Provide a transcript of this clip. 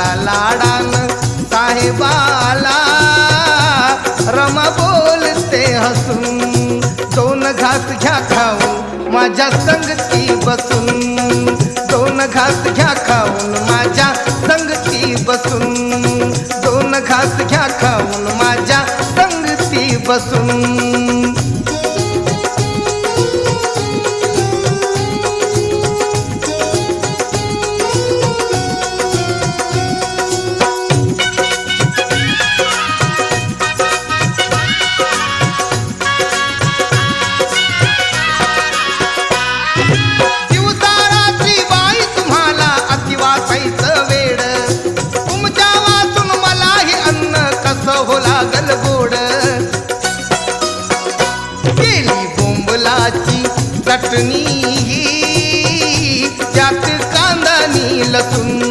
लाडा लाडान साहेबाला रमा बोलते हसून. दोन घास घ्या खाऊन माझ्या संगती बसून. दोन घास घ्या खाऊन माझ्या संगती बसून. दोन घास घ्या खाऊन माझ्या संगती बसून. रस हो लागल गोड. केली बोंबलाची चटणी त्यात कांदा नी लसूण